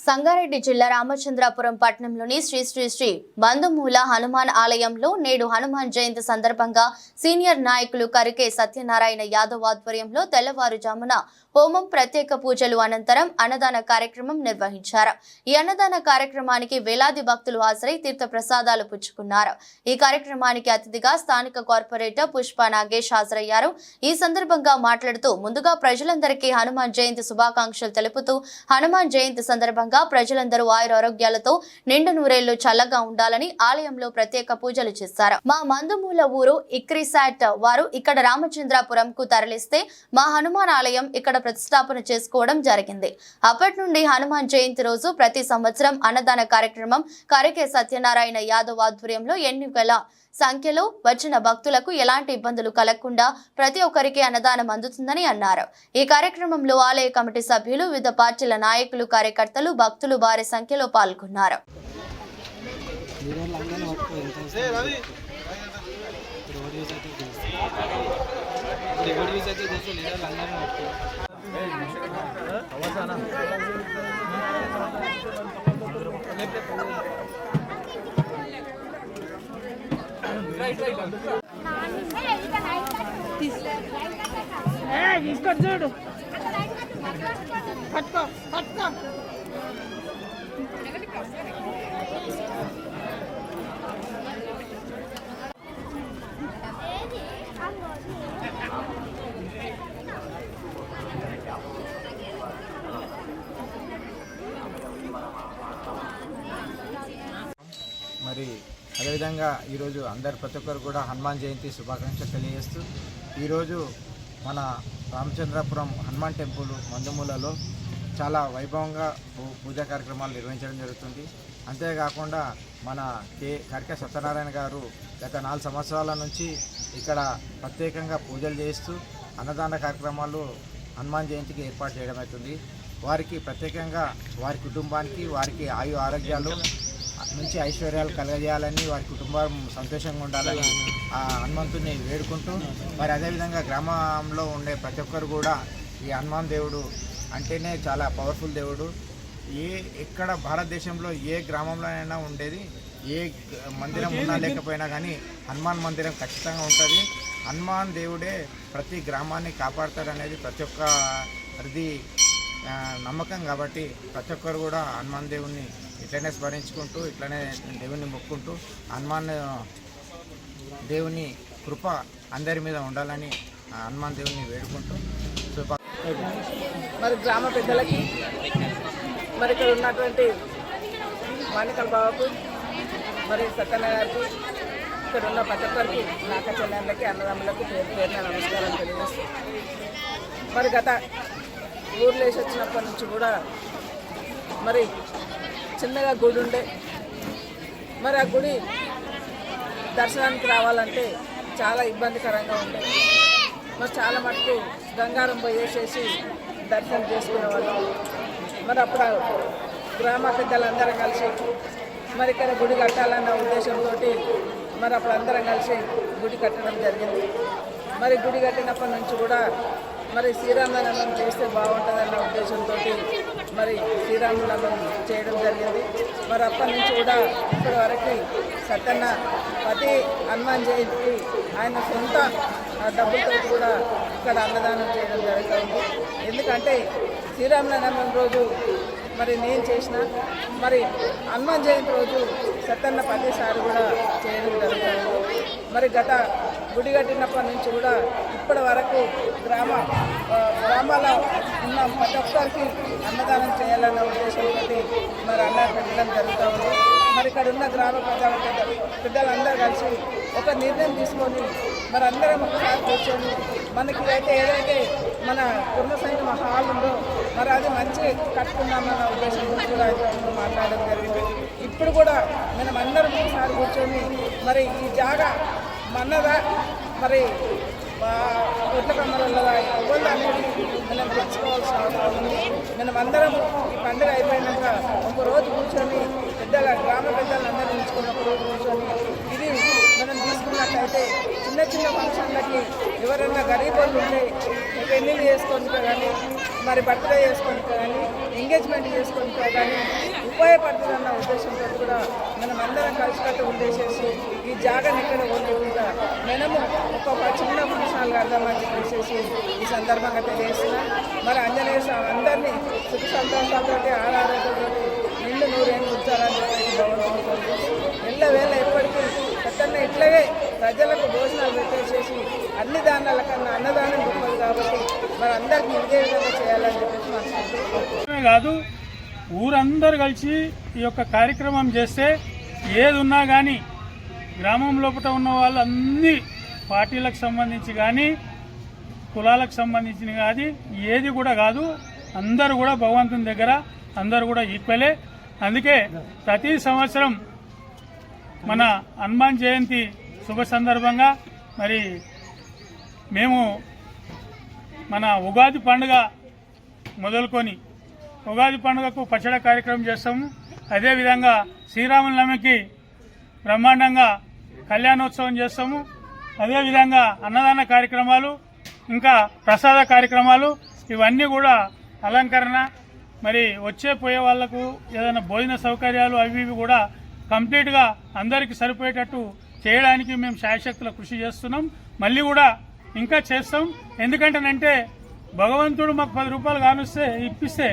సంగారెడ్డి జిల్లా రామచంద్రాపురం పట్టణంలోని శ్రీ శ్రీ శ్రీ బంధుమూల హనుమాన్ ఆలయంలో నేడు హనుమాన్ జయంతి సందర్భంగా సీనియర్ నాయకులు కరికే సత్యనారాయణ యాదవ్ ఆధ్వర్యంలో తెల్లవారుజామున హోమం ప్రత్యేక పూజలు అనంతరం అన్నదాన కార్యక్రమం నిర్వహించారు. ఈ అన్నదాన కార్యక్రమానికి వేలాది భక్తులు హాజరై తీర్థ ప్రసాదాలు పుచ్చుకున్నారు. ఈ కార్యక్రమానికి అతిథిగా స్థానిక కార్పొరేటర్ పుష్ప నాగేష్ హాజరయ్యారు. ఈ సందర్భంగా మాట్లాడుతూ ముందుగా ప్రజలందరికీ హనుమాన్ జయంతి శుభాకాంక్షలు తెలుపుతూ హనుమాన్ జయంతి సందర్భంగా ప్రజలందరూ ఆయుర ఆరోగ్యాలతో నిండు నూరేళ్ళు చల్లగా ఉండాలని ఆలయంలో ప్రత్యేక పూజలు చేశారు. మా మందుమూల ఊరు ఇక్రిసాట్ వారు ఇక్కడ రామచంద్రాపురం కు తరలిస్తే మా హనుమాన్ ఆలయం ఇక్కడ ప్రతిష్టాపన చేసుకోవడం జరిగింది. అప్పటి నుండి హనుమాన్ జయంతి రోజు ప్రతి సంవత్సరం అన్నదాన కార్యక్రమం కరికే సత్యనారాయణ యాదవ్ ఆధ్వర్యంలో ఎన్నికల సంఖ్యలో వచ్చిన భక్తులకు ఎలాంటి ఇబ్బందులు కలగకుండా ప్రతి ఒక్కరికి అన్నదానం అందుతుందని అన్నారు. ఈ కార్యక్రమంలో ఆలయ కమిటీ సభ్యులు వివిధ పార్టీల నాయకులు కార్యకర్తలు భక్తులు భారీ సంఖ్యలో పాల్గొన్నారు. లీడర్లు అందరినీ పట్టుకో ఎంత వస్తుంది? ఇప్పుడు ఎవరి యూజ్ అయితే తెలుసు ఇప్పుడు ఎవరి యూజ్ అయితే తెలుసు లీడర్లు అందరినీ పట్టుకో తీసుకొని చూడు. పట్టుకో పట్టుకో మరి అదేవిధంగా ఈరోజు అందరు ప్రతి ఒక్కరు కూడా హనుమాన్ జయంతి శుభాకాంక్షలు తెలియజేస్తూ ఈరోజు మన రామచంద్రపురం హనుమాన్ టెంపుల్ మందుమూలలో చాలా వైభవంగా పూ- పూజా కార్యక్రమాలు నిర్వహించడం జరుగుతుంది. అంతేకాకుండా మన కే కరిక సత్యనారాయణ గారు గత నాలుగు సంవత్సరాల నుంచి ఇక్కడ ప్రత్యేకంగా పూజలు చేస్తూ అన్నదాన కార్యక్రమాలు హనుమాన్ జయంతికి ఏర్పాటు చేయడం అవుతుంది. వారికి ప్రత్యేకంగా వారి కుటుంబానికి వారికి ఆయు ఆరోగ్యాలు మంచి ఐశ్వర్యాలు కలగజేయాలని వారి కుటుంబం సంతోషంగా ఉండాలని ఆ హనుమంతుని వేడుకుంటూ మరి అదేవిధంగా గ్రామంలో ఉండే ప్రతి ఒక్కరు కూడా ఈ హనుమాన్ దేవుడు అంటేనే చాలా పవర్ఫుల్ దేవుడు. ఏ ఎక్కడ భారతదేశంలో ఏ గ్రామంలోనైనా ఉండేది ఏ మందిరం ఉన్నా లేకపోయినా కానీ హనుమాన్ మందిరం ఖచ్చితంగా ఉంటుంది. హనుమాన్ దేవుడే ప్రతి గ్రామాన్ని కాపాడతాడనేది ప్రతి ఒక్కరిది ఆ, నమ్మకం కాబట్టి ప్రతి ఒక్కరు కూడా హనుమాన్ దేవుణ్ణి ఇట్లనే స్మరించుకుంటూ ఇట్లనే దేవుణ్ణి మొక్కుంటూ హనుమాన్ దేవుని కృప అందరి మీద ఉండాలని ఆ హనుమాన్ దేవుని వేడుకుంటూ మరి గ్రామ పెద్దలకి మరి ఇక్కడ ఉన్నటువంటి మాణికల బాబుకు మరి సత్యనారాయణ గారికి ఇక్కడ ఉన్న ప్రతి ఒక్కరికి నాక చెల్లెళ్ళకి అన్నదమ్ములకు పేరు పేరున నమస్కారం తెలియజేస్తూ. మరి గత ఊర్లేసి వేసి వచ్చినప్పటి నుంచి కూడా మరి చిన్నగా గుడి ఉండే. మరి ఆ గుడి దర్శనానికి రావాలంటే చాలా ఇబ్బందికరంగా ఉండే. మరి చాలా మటుకు గంగారం పోయేసేసి దర్శనం చేసుకునేవాళ్ళం మరి అప్పుడు గ్రామ పెద్దలందరం కలిసి మరి ఇక్కడ గుడి కట్టాలన్న ఉద్దేశంతో మరి అప్పుడు అందరం కలిసి గుడి కట్టడం జరిగింది. మరి గుడి కట్టినప్పటి నుంచి కూడా మరి శ్రీరామనవమి చేస్తే బాగుంటుందన్న ఉద్దేశంతో మరి శ్రీరామనవమి చేయడం జరిగింది. మరి అప్పటి నుంచి కూడా ఇప్పటి వరకు సత్యన్న ప్రతి హనుమాన్ జయంతికి ఆయన సొంత డబ్బులతో కూడా ఇక్కడ అన్నదానం చేయడం జరుగుతుంది. ఎందుకంటే శ్రీరామనవమి రోజు మరి నేను చేసిన మరి హనుమాన్ జయంతి రోజు సత్యన్న ప్రతిసారి కూడా చేయడం జరుగుతుంది. మరి గత గుడి కట్టినప్పటి నుంచి కూడా ఇప్పటి వరకు గ్రామ గ్రామాల ఉన్న ప్రతి ఒక్కరికి అన్నదానం చేయాలన్న ఉద్దేశంతో మరి అన్న పెట్టడం జరుగుతూ ఉంది. మరి ఇక్కడ ఉన్న గ్రామ ప్రజల పెద్ద పెద్దలందరూ కలిసి ఒక నిర్ణయం తీసుకొని మరి అందరం ఒకసారి కూర్చొని మనకి అయితే ఏదైతే మన కుర్మ సంఘం హాల్ ఉందో మరి అది మంచి కట్టుకుందామన్న గురించి కూడా మాట్లాడడం జరిగింది. ఇప్పుడు కూడా మనం అందరం ఒకసారి కూర్చొని మరి ఈ జాగా మన్నదా మరి ఒట్ల కమ్మలదా ఎవరు అనేది మనం తెచ్చుకోవాల్సిన అవసరం ఉంది. మనం అందరం ఈ పండుగ అయిపోయినాక ఒక రోజు కూర్చొని పెద్దల గ్రామ పెద్దలందరూ ఉంచుకొని ఒక రోజు కూర్చొని ఇది మనం తీసుకున్నట్లయితే చిన్న చిన్న ఫంక్షన్లకి ఎవరైనా గరీబోళ్ళు ఉంటే పెళ్ళిళ్ళు చేసుకోనికి కానీ మరి బర్త్డే చేసుకోనికి కానీ ఎంగేజ్మెంట్ చేసుకోనికి కానీ ఉపయోగపడుతుందన్న ఉద్దేశంతో కూడా మనం అందరం కలిసికట్టు ఉండేసేసి ఈ జాగాని ఇక్కడ ఉండకుండా మనము ఒక్కొక్క చిన్న పురుషాలు కడదామని చెప్పేసి ఈ సందర్భంగా తెలియజేస్తున్నాం. మరి అంజనేయ స్వామి అందరినీ సుఖ సంతోషాలతో ఆరాధనతో నిన్ను నూరేళ్ళు ఉంచాలని చెప్పేసి భగవంతుడు ఎల్ల వేళ ఎప్పటికీ పెద్దన్న ఇట్లగే ప్రజలకు భోజనాలు పెట్టేసేసి అన్ని దానాల కన్నా అన్నదానం గొప్పది కాబట్టి మరి అందరికీ ఇదే విధంగా చేయాలని చెప్పేసి మనసు కాదు ఊరందరూ కలిసి ఈ యొక్క కార్యక్రమం చేస్తే ఏది ఉన్నా కానీ గ్రామం లోపల ఉన్న వాళ్ళు అన్ని పార్టీలకు సంబంధించి కానీ కులాలకు సంబంధించిన కానీ ఏది కూడా కాదు. అందరూ కూడా భగవంతుని దగ్గర అందరూ కూడా ఈక్వలే. అందుకే ప్రతి సంవత్సరం మన హనుమాన్ జయంతి శుభ సందర్భంగా మరి మేము మన ఉగాది పండుగ మొదలుకొని ఉగాది పండుగకు పచ్చడి కార్యక్రమం చేస్తాము. అదేవిధంగా శ్రీరామనవమికి బ్రహ్మాండంగా కళ్యాణోత్సవం చేస్తాము. అదేవిధంగా అన్నదాన కార్యక్రమాలు ఇంకా ప్రసాద కార్యక్రమాలు ఇవన్నీ కూడా అలంకరణ. మరి వచ్చే పోయే వాళ్ళకు ఏదైనా భోజన సౌకర్యాలు అవి ఇవి కూడా కంప్లీట్గా అందరికీ సరిపోయేటట్టు చేయడానికి మేము శాయశక్తుల కృషి చేస్తున్నాం. మళ్ళీ కూడా ఇంకా చేస్తాం. ఎందుకంటేనంటే భగవంతుడు మాకు పది రూపాయలు కానిస్తే ఇప్పిస్తే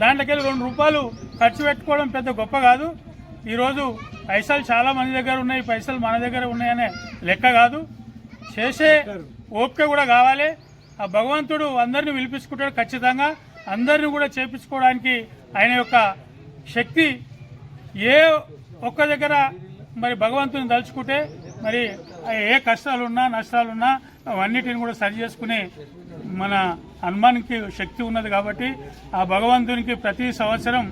దాంట్లోకెళ్ళి రెండు రూపాయలు ఖర్చు పెట్టుకోవడం పెద్ద గొప్ప కాదు. ఈరోజు పైసలు చాలా మంది దగ్గర ఉన్నాయి పైసలు మన దగ్గర ఉన్నాయనే లెక్క కాదు. చేసే ఓపిక కూడా కావాలి. ఆ భగవంతుడు అందరిని పిలిపించుకుంటాడు ఖచ్చితంగా. అందరిని కూడా చేపించుకోవడానికి ఆయన యొక్క శక్తి ఏ ఒక్క దగ్గర మరి భగవంతుని తలుచుకుంటే మరి ఏ కష్టాలున్నా నష్టాలున్నా అవన్నిటిని కూడా సరి చేసుకునే మన హనుమాన్కి శక్తి ఉన్నది కాబట్టి ఆ భగవంతునికి ప్రతి సంవత్సరం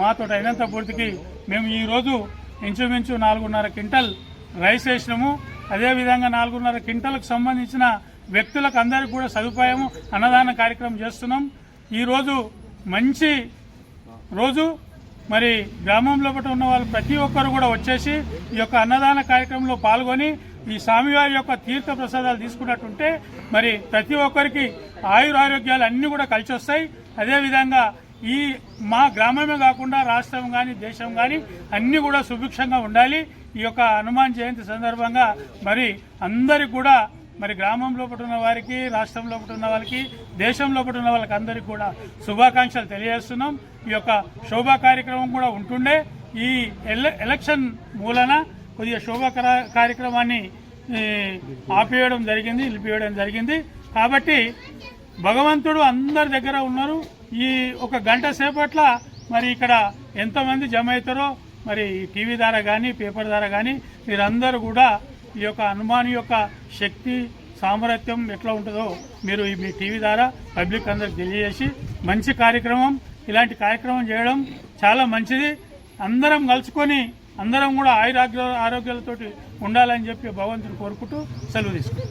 మాతో అయినంత పూర్తికి మేము ఈరోజు ఇంచుమించు నాలుగున్నర క్వింటల్ రైస్ వేసినాము. అదేవిధంగా నాలుగున్నర క్వింటల్కు సంబంధించిన వ్యక్తులకు అందరికీ కూడా సదుపాయము అన్నదాన కార్యక్రమం చేస్తున్నాం. ఈరోజు మంచి రోజు. మరి గ్రామంలో ఉన్న వాళ్ళు ప్రతి ఒక్కరు కూడా వచ్చేసి ఈ యొక్క అన్నదాన కార్యక్రమంలో పాల్గొని ఈ స్వామివారి యొక్క తీర్థ ప్రసాదాలు తీసుకున్నట్టుంటే మరి ప్రతి ఒక్కరికి ఆయురారోగ్యాలు అన్నీ కూడా కలిసి వస్తాయి అదేవిధంగా ఈ మా గ్రామమే కాకుండా రాష్ట్రం కానీ దేశం కానీ అన్నీ కూడా సుభిక్షంగా ఉండాలి. ఈ యొక్క హనుమాన్ జయంతి సందర్భంగా మరి అందరికి కూడా మరి గ్రామం లోపల ఉన్న వారికి రాష్ట్రం లోపల ఉన్న వాళ్ళకి దేశం లోపల ఉన్న వాళ్ళకి అందరికీ కూడా శుభాకాంక్షలు తెలియజేస్తున్నాం. ఈ యొక్క శోభా కార్యక్రమం కూడా ఉంటుండే. ఈ ఎలక్షన్ మూలన కొద్దిగా శోభా కార్యక్రమాన్ని ఆపేయడం జరిగింది నిలిపివేయడం జరిగింది. కాబట్టి భగవంతుడు అందరి దగ్గర ఉన్నారు. ఈ ఒక గంట సేపట్ల మరి ఇక్కడ ఎంతమంది జమ అవుతారో మరి టీవీ ద్వారా కానీ పేపర్ ద్వారా కానీ మీరందరూ కూడా ఈ యొక్క హనుమాన్ యొక్క శక్తి సామర్థ్యం ఎట్లా ఉంటుందో మీరు ఈ మీ టీవీ ద్వారా పబ్లిక్ అందరికి తెలియజేసి మంచి కార్యక్రమం ఇలాంటి కార్యక్రమం చేయడం చాలా మంచిది. అందరం కలుసుకొని అందరం కూడా ఆయురాగ్య ఆరోగ్యాలతోటి ఉండాలని చెప్పి భగవంతుని కోరుకుంటూ సెలవు తీసుకుంటాం